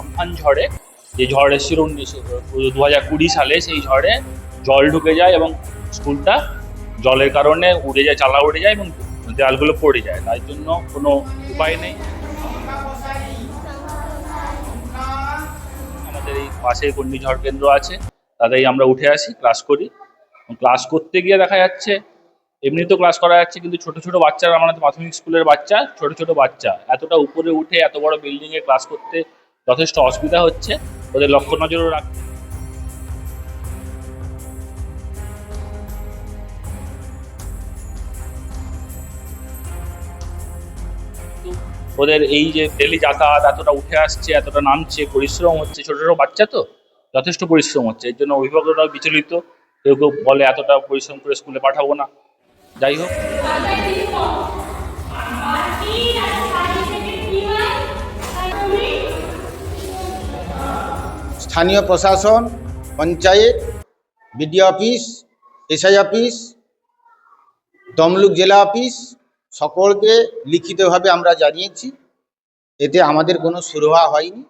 Amphan ঝড়ে, যে ঝড় এসেছিল উনিশশো দু হাজার কুড়ি সালে, সেই ঝড়ে জল ঢুকে যায় এবং স্কুলটা জলের কারণে উড়ে যায়, চালা উড়ে যায় এবং দেয়ালগুলো পড়ে যায়। তাই জন্য কোনো উপায় নেই। আমাদের এই পাশে ঘূর্ণিঝড় কেন্দ্র আছে, তাতেই আমরা উঠে আসি, ক্লাস করি। ক্লাস করতে গিয়ে দেখা যাচ্ছে এমনি তো ক্লাস করা যাচ্ছে, কিন্তু ছোট ছোট বাচ্চারা, আমাদের প্রাথমিক স্কুলের বাচ্চা, ছোট ছোট বাচ্চা, এতটা উপরে উঠে এত বড় বিল্ডিং এ ক্লাস করতে যথেষ্ট অসুবিধা হচ্ছে। ওদের লক্ষ্য নজরও কিন্তু ওদের এই যে ডেলি যাতায়াত এতটা উঠে আসছে, এতটা নামছে, পরিশ্রম হচ্ছে ছোট ছোট বাচ্চা তো, যথেষ্ট পরিশ্রম হচ্ছে। এর জন্য অভিভাবকরাও বিচলিত। কেউ কেউ বলে, এতটা পরিশ্রম করে স্কুলে পাঠাবো না। যাই হোক। স্থানীয় প্রশাসন, panchayat, BDO office, SI office, Tamluk জেলা অফিস সকলকে লিখিতভাবে আমরা জানিয়েছি। এতে আমাদের কোনো সুরহা হয়নি।